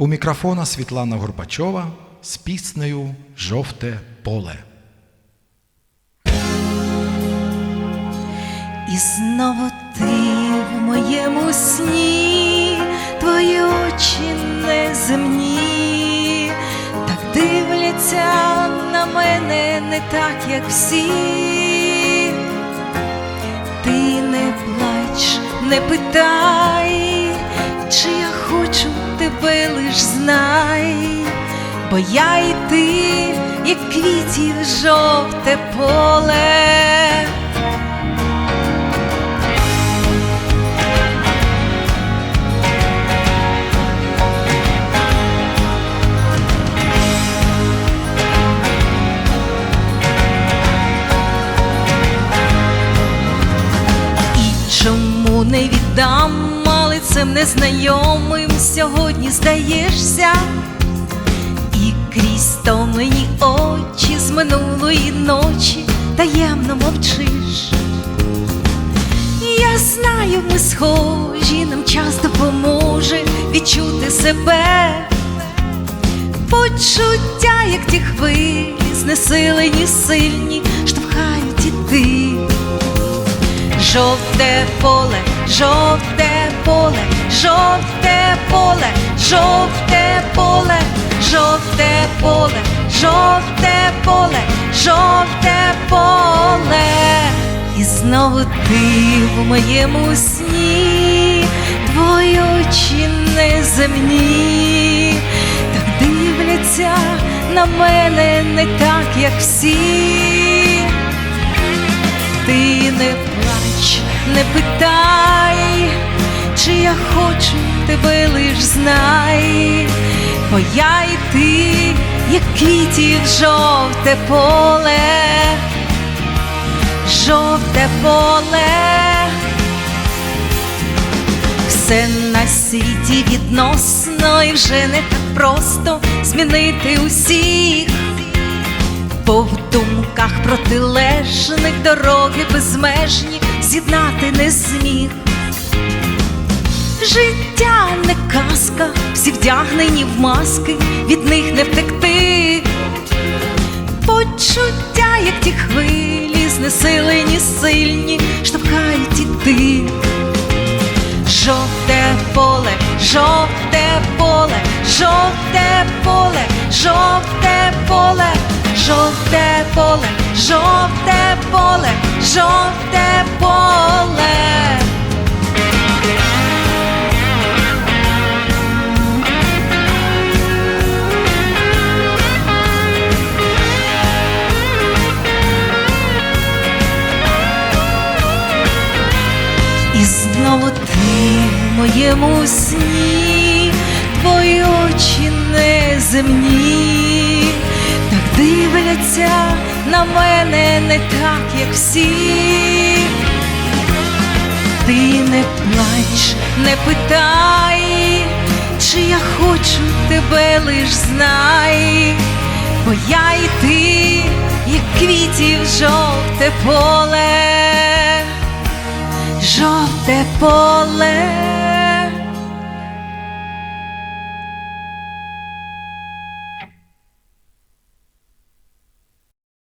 У мікрофона Світлана Горбачова з піснею Жовте поле. І знову ти в моєму сні, твої очі неземні, так дивляться на мене не так, як всі. Ти не плач, не питай, тебе лиш знай, бо я і ти, як квітів жовте поле. Чому не віддам малицем незнайомим сьогодні здаєшся, і крізь томлені очі з минулої ночі таємно мовчиш. Я знаю, ми схожі, нам час допоможе відчути себе. Почуття, як ті хвилі, знесилені, сильні, штовхають іти. Жовте поле, жовте поле, жовте поле, жовте поле, жовте поле, жовте поле, жовте поле. І знову ти в моєму сні, твої очі неземні, так дивляться на мене не так, як всі. Ти не плач, не питай, я хочу тебе лиш знай, бо я і ти, як квітів жовте поле, жовте поле, все на світі відносно і вже не так просто змінити усіх. Бо в думках протилежних дороги безмежні казка, всі вдягнені в маски, від них не втекти. Почуття, як ті хвилі, знесилені, сильні, штовхають іти. Жовте поле, жовте поле, жовте поле, жовте поле, жовте поле, жовте поле, жовте поле. І знову ти в моєму сні, твої очі неземні, так дивляться на мене не так, як всі. Ти не плач, не питай, чи я хочу тебе лиш знай, бо я і ти, як квітів жовте поле жовте поле.